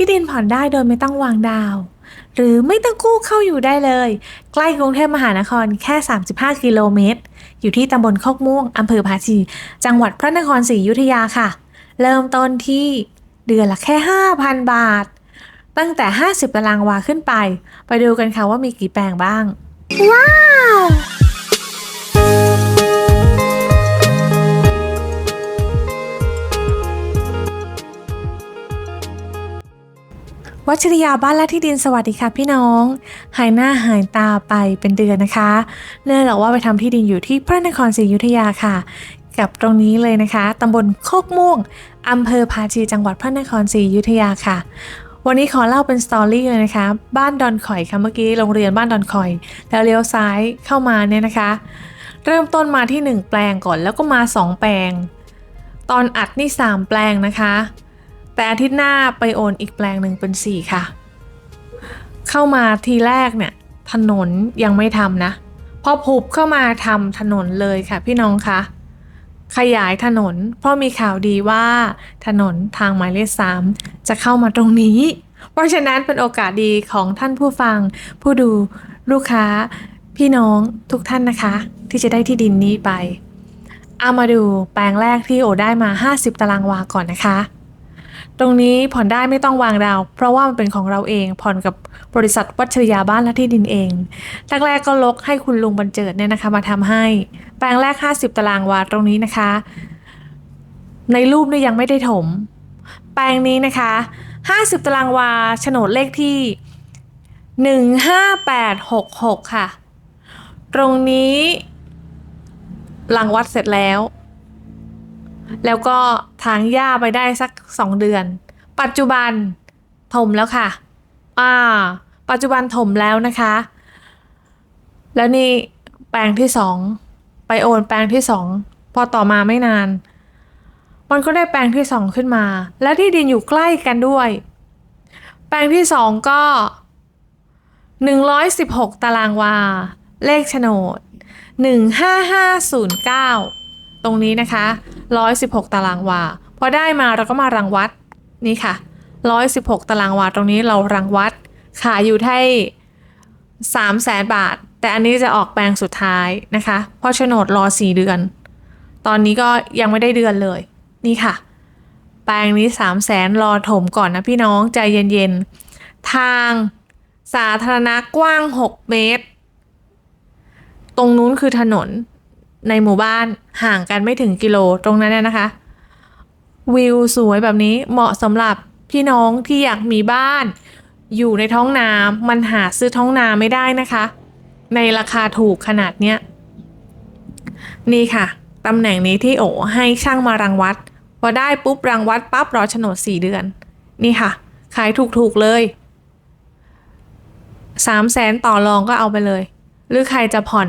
ที่ดินผ่อนได้โดยไม่ต้องวางดาว หรือไม่ต้องกู้เข้าอยู่ได้เลย ใกล้กรุงเทพมหานครแค่ 35 กิโลเมตร อยู่ที่ตำบลโคกม่วงอำเภอภาชี จังหวัดพระนครศรีอยุธยาค่ะ เริ่มต้นที่เดือนละแค่ 5,000 บาท ตั้งแต่ 50 ตารางวาขึ้นไป ไปดูกันค่ะว่ามีกี่แปลงบ้าง ว้าว วัชริยาบ้านและที่ดินสวัสดีค่ะพี่น้อง หายหน้าหายตาไปเป็นเดือนนะคะ เนื่องจากว่าไปทำที่ดินอยู่ที่พระนครศรีอยุธยาค่ะ กับตรงนี้เลยนะคะตำบลโคกม่วงอำเภอภาชีจังหวัดพระนครศรีอยุธยาค่ะวันนี้ขอเล่าเป็นสตอรี่เลยนะคะ บ้านดอนข่อยค่ะเมื่อกี้โรงเรียนบ้านดอนข่อย แล้วเลี้ยวซ้ายเข้ามาเนี่ยนะคะ เริ่มต้นมาที่ 1 แปลงก่อนแล้วก็มา 2 แปลง ตอนอัดนี่ 3 แปลงนะคะ แต่อาทิตย์หน้าไปโอนอีกแปลงหนึ่งเป็น 4 ค่ะ เข้ามาทีแรกเนี่ย ถนนยังไม่ทำนะ พอผุบเข้ามาทำถนนเลยค่ะพี่น้องคะขยายถนน เพราะมีข่าวดีว่าถนนทางหมายเลขสามจะเข้ามาตรงนี้ เพราะฉะนั้นเป็นโอกาสดีของท่านผู้ฟัง ผู้ดูลูกค้า พี่น้องทุกท่านนะคะ ที่จะได้ที่ดินนี้ไปเอามาดูแปลงแรกที่โอได้มา 50 ตารางวาก่อนนะคะ ตรงนี้ผ่อนได้ไม่ต้องวางดาว เพราะว่ามันเป็นของเราเอง ผ่อนกับบริษัทวัชรยาบ้านและที่ดินเองแรกๆก็ลกให้คุณลุงบรรเจิดเนี่ยนะคะมาทำให้ แปลงแรก 50 ตารางวาตรงนี้นะคะ ในรูปนี่ยังไม่ได้ถม แปลงนี้นะคะ 50 ตารางวาโฉนดเลขที่ 15866 ค่ะ ตรงนี้หลังวัดเสร็จแล้ว แล้วก็ทางหญ้าไปได้สัก 2 เดือน ปัจจุบันถมแล้วค่ะ อ่า ปัจจุบันถมแล้วนะคะ แล้วนี่แปลงที่สองไปโอนแปลงที่สองพอต่อมาไม่นาน มันก็ได้แปลงที่สองขึ้นมา และที่ดินอยู่ใกล้กันด้วย แปลงที่สองก็ 116 ตารางวา เลขโฉนด 15509 ตรงนี้นะคะ 116 ตารางวา พอได้มาเราก็มารังวัดนี่ค่ะ 116 ตารางวา ตรงนี้เรารังวัด ขายอยู่ที่3แสนบาท แต่อันนี้จะออกแปลงสุดท้ายนะคะ เพราะโฉนดรอ 4 เดือน ตอนนี้ก็ยังไม่ได้เดือนเลย นี่ค่ะ แปลงนี้3 0 0แสนรอถมก่อนนะพี่น้องใจเย็นๆ ทางสาธารณะกว้าง 6 เมตร ตรงนู้นคือถนน ในหมู่บ้านห่างกันไม่ถึงกิโลตรงนั้นน่ะนะคะ วิวสวยแบบนี้เหมาะสำหรับพี่น้องที่อยากมีบ้าน อยู่ในท้องนามันหาซื้อท้องนาไม่ได้นะคะ ในราคาถูกขนาดเนี้ยนี่ค่ะตำแหน่งนี้ที่โอให้ช่างมารังวัด พอได้ปุ๊บรังวัดปั๊บรอโฉนดสี่เดือน นี่ค่ะ ขายถูกๆเลยสามแสนต่อรองก็เอาไปเลย หรือใครจะผ่อน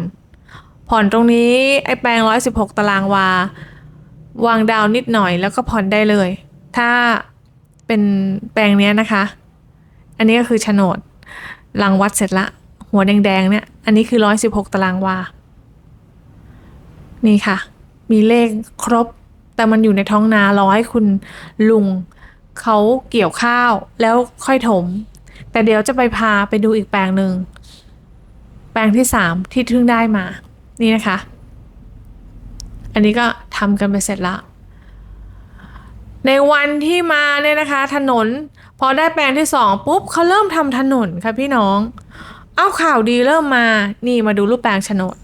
ผ่อนตรงนี้ไอ้แปลงร้อยสิบหกตารางวา วางดาวนิดหน่อยแล้วก็ผ่อนได้เลย ถ้าเป็นแปลงเนี้ยนะคะ อันนี้ก็คือโฉนดรังวัดเสร็จละ หัวแดงๆเนี่ย อันนี้คือร้อยสิบหกตารางวา นี่ค่ะ มีเลขครบ แต่มันอยู่ในท้องนารอให้คุณลุงเขาเกี่ยวข้าวแล้วค่อยถม แต่เดี๋ยวจะไปพาไปดูอีกแปลงหนึ่ง แปลงที่สามที่เพิ่งได้มา นี่นะคะ อันนี้ก็ทำกันไปเสร็จละในวันที่มาเนี่ยนะคะ ถนน พอได้แปลงที่สองปุ๊บเขาเริ่มทำถนนค่ะพี่น้อง เอาข่าวดีเริ่มมานี่มาดูรูปแปลงโฉนด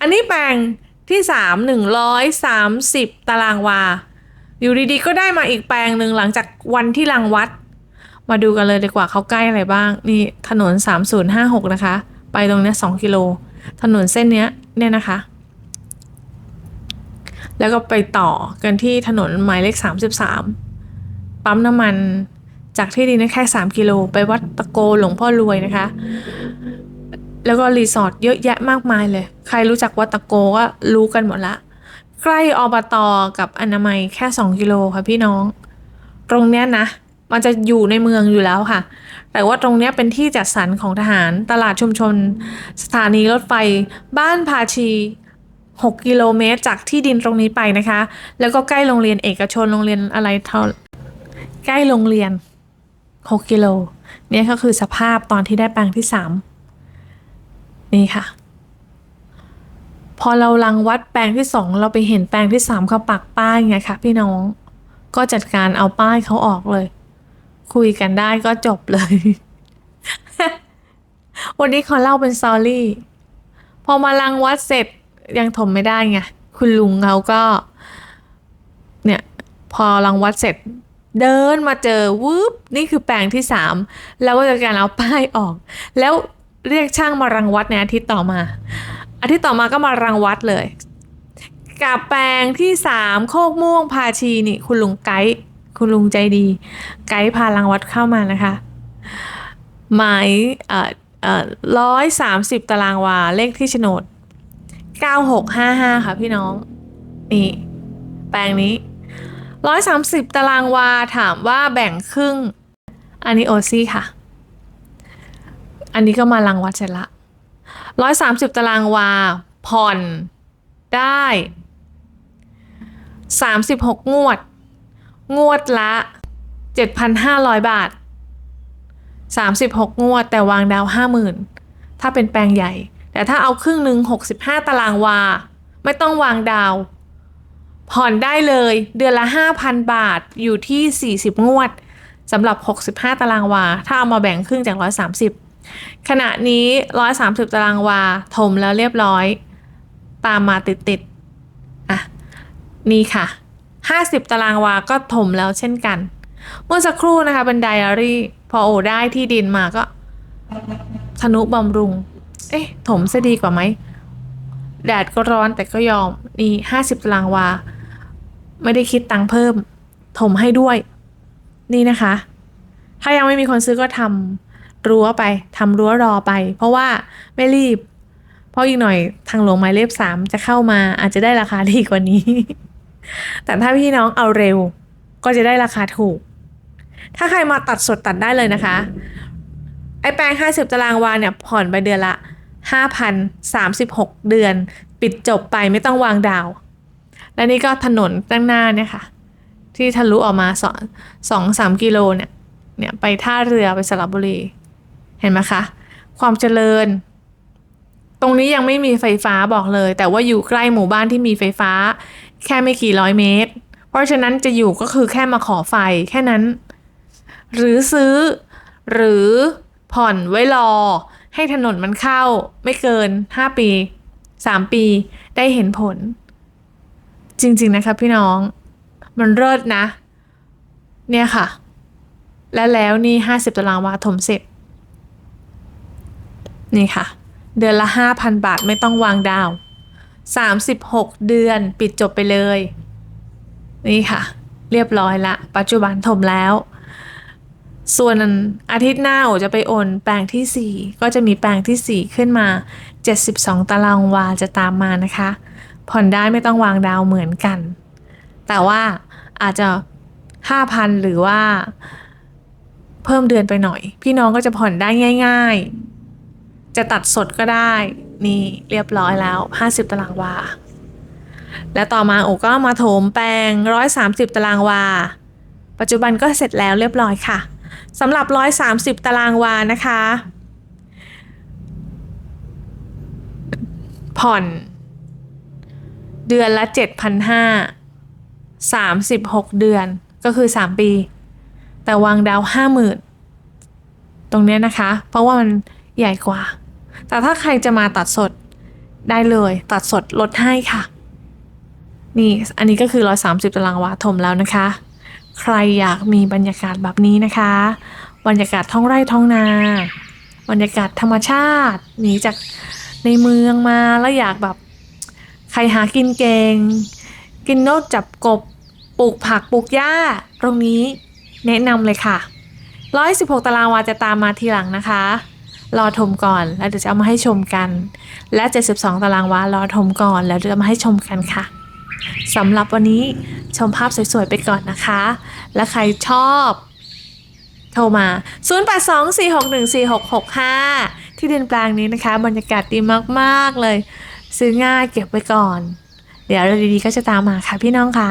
อันนี้แปลงที่สามหนึ่งร้อยสามสิบตารางวา อยู่ดีๆ ก็ได้มาอีกแปลงหนึ่งหลังจากวันที่รังวัด มาดูกันเลยดีกว่าเขาใกล้อะไรบ้าง นี่ถนน 3056 นะคะ ไปตรงนี้2กิโล ถนนเส้นเนี้ย เนี่ยนะคะ แล้วก็ไปต่อกันที่ถนนหมายเลข 33 ปั๊มน้ำมันจากที่ดินแค่ 3 กิโลไปวัดตะโกหลวงพ่อรวยนะคะ แล้วก็รีสอร์ทเยอะแยะมากมายเลย ใครรู้จักวัดตะโกก็รู้กันหมดละ ใกล้อบตอกับอนามัยแค่ 2 กิโลค่ะพี่น้อง ตรงเนี้ยนะ มันจะอยู่ในเมืองอยู่แล้วค่ะ แต่ว่าตรงนี้เป็นที่จัดสรรของทหารตลาดชุมชน สถานีรถไฟ บ้านภาชี 6 กิโลเมตรจากที่ดินตรงนี้ไปนะคะ แล้วก็ใกล้โรงเรียนเอกชนโรงเรียนอะไรเท่าใกล้โรงเรียน 6 กิโลเนี่ยก็คือสภาพตอนที่ได้แปลงที่ 3 นี่ค่ะ พอเราลังวัดแปลงที่ 2 เราไปเห็นแปลงที่ 3 เขาปักป้ายไงคะพี่น้องก็จัดการเอาป้ายเขาออกเลย คุยกันได้ก็จบเลย วันนี้ขอเล่าเป็นสตอรี่ พอมาลังวัดเสร็จยังถมไม่ได้ไง คุณลุงเขาก็ เนี่ย พอรังวัดเสร็จ เดินมาเจอวืบนี่คือแปลงที่สามแล้วก็จะการเอาป้ายออก แล้วเรียกช่างมารังวัดในอาทิตย์ต่อมา อาทิตย์ต่อมาก็มารังวัดเลย กับแปลงที่สามโคกม่วงพาชีนี่ คุณลุงไกด์ คุณลุงใจดี ไกด์พารังวัดเข้ามานะคะ หมายเอ่อเอ่อร้อยสามสิบตารางวา เลขที่โฉนดเก้าหกห้าห้าค่ะพี่น้อง นี่ แปลงนี้ร้อยสามสิบตารางวาถามว่าแบ่งครึ่ง อันนี้โอซี่ค่ะ อันนี้ก็มารังวัดเสร็จละร้อยสามสิบตารางวา ผ่อนได้สามสิบหกงวด งวดละเจ็ดพันห้าร้อยบาทสามสิบหกงวด แต่วางดาวห้าหมื่นถ้าเป็นแปลงใหญ่ แต่ถ้าเอาครึ่งหนึ่งหกสิบห้าตารางวา ไม่ต้องวางดาว ผ่อนได้เลยเดือนละ 5,000 บาทอยู่ที่ 40 งวดสำหรับ 65 ตารางวา ถ้าเอามาแบ่งครึ่งจาก 130 ขณะนี้ 130 ตารางวา ถมแล้วเรียบร้อย ตามมาติดๆ อะ นี่ค่ะ 50 ตารางวาก็ถมแล้วเช่นกัน เมื่อสักครู่นะคะเป็นไดอารี่ พอโอได้ที่ดินมาก็ธนุบำรุง เอ๊ะ ถมจะดีกว่าไหม แดดก็ร้อนแต่ก็ยอม นี่ห้าสิบตารางวา ไม่ได้คิดตังค์เพิ่ม ถมให้ด้วย นี่นะคะ ถ้ายังไม่มีคนซื้อก็ทำรั้วไปทำรั้วรอไป เพราะว่าไม่รีบ เพราะอีกหน่อยทางหลวงหมายเลขสามจะเข้ามาอาจจะได้ราคาดีกว่านี้ แต่ถ้าพี่น้องเอาเร็วก็จะได้ราคาถูก ถ้าใครมาตัดสดตัดได้เลยนะคะ ไอแปลง 50 ตารางวาเนี่ยผ่อนไปเดือนละ 5,036 เดือน ปิดจบไปไม่ต้องวางดาว และนี่ก็ถนนตั้งหน้าเนี่ยค่ะ ที่ทะลุออกมาสองสามกิโลเนี่ยเนี่ยไปท่าเรือไปสระบุรี เห็นไหมคะ ความเจริญ ตรงนี้ยังไม่มีไฟฟ้าบอกเลย แต่ว่าอยู่ใกล้หมู่บ้านที่มีไฟฟ้า แค่ไม่กี่ร้อยเมตร เพราะฉะนั้นจะอยู่ก็คือแค่มาขอไฟแค่นั้น หรือซื้อ หรือผ่อนไว้รอ ให้ถนนมันเข้า ไม่เกิน 5 ปี 3 ปีได้เห็นผล จริงๆนะคะพี่น้อง มันเลิศนะ เนี่ยค่ะ และแล้วนี่ 50 ตารางวาถมเสร็จ นี่ค่ะ เดือนละ 5,000 บาทไม่ต้องวางดาว 36 เดือนปิดจบไปเลย นี่ค่ะ เรียบร้อยละ ปัจจุบันถมแล้ว ส่วนอาทิตย์หน้าโอจะไปโอนแปลงที่ 4 ก็จะมีแปลงที่ 4 ขึ้นมา 72 ตารางวาจะตามมานะคะ ผ่อนได้ไม่ต้องวางดาวเหมือนกัน แต่ว่าอาจจะ 5,000 หรือว่า เพิ่มเดือนไปหน่อย พี่น้องก็จะผ่อนได้ง่าย ๆ จะตัดสดก็ได้ นี่เรียบร้อยแล้ว 50 ตารางวา และต่อมาโอก็มาโถมแปลง 130 ตารางวา ปัจจุบันก็เสร็จแล้วเรียบร้อยค่ะสำหรับ 130 ตารางวานะคะ ผ่อน เดือนละ 7,500 36 เดือนก็คือ 3 ปี แต่วางดาว 50,000 ตรงเนี้ยนะคะ เพราะว่ามันใหญ่กว่า แต่ถ้าใครจะมาตัดสดได้เลย ตัดสดลดให้ค่ะ นี่อันนี้ก็คือ 130 ตารางวาถมแล้วนะคะ ใครอยากมีบรรยากาศแบบนี้นะคะ บรรยากาศท้องไร่ท้องนา บรรยากาศธรรมชาติหนีจากในเมืองมาแล้วอยากแบบใครหากินเก่งกินนกจับกบปลูกผักปลูกหญ้า ตรงนี้แนะนำเลยค่ะ 116 ตารางวาจะตามมาทีหลังนะคะ รอชมก่อน แล้วเดี๋ยวจะเอามาให้ชมกัน และ 72 ตารางวารอชมก่อน แล้วเดี๋ยวมาให้ชมกันค่ะสำหรับวันนี้ชมภาพสวยๆไปก่อนนะคะ และใครชอบโทรมา 0824614665 ที่ดินแปลงนี้นะคะ บรรยากาศดีมากๆเลย ซื้อง่ายเก็บไว้ก่อน เดี๋ยวเรื่องดีๆก็จะตามมาค่ะพี่น้องค่ะ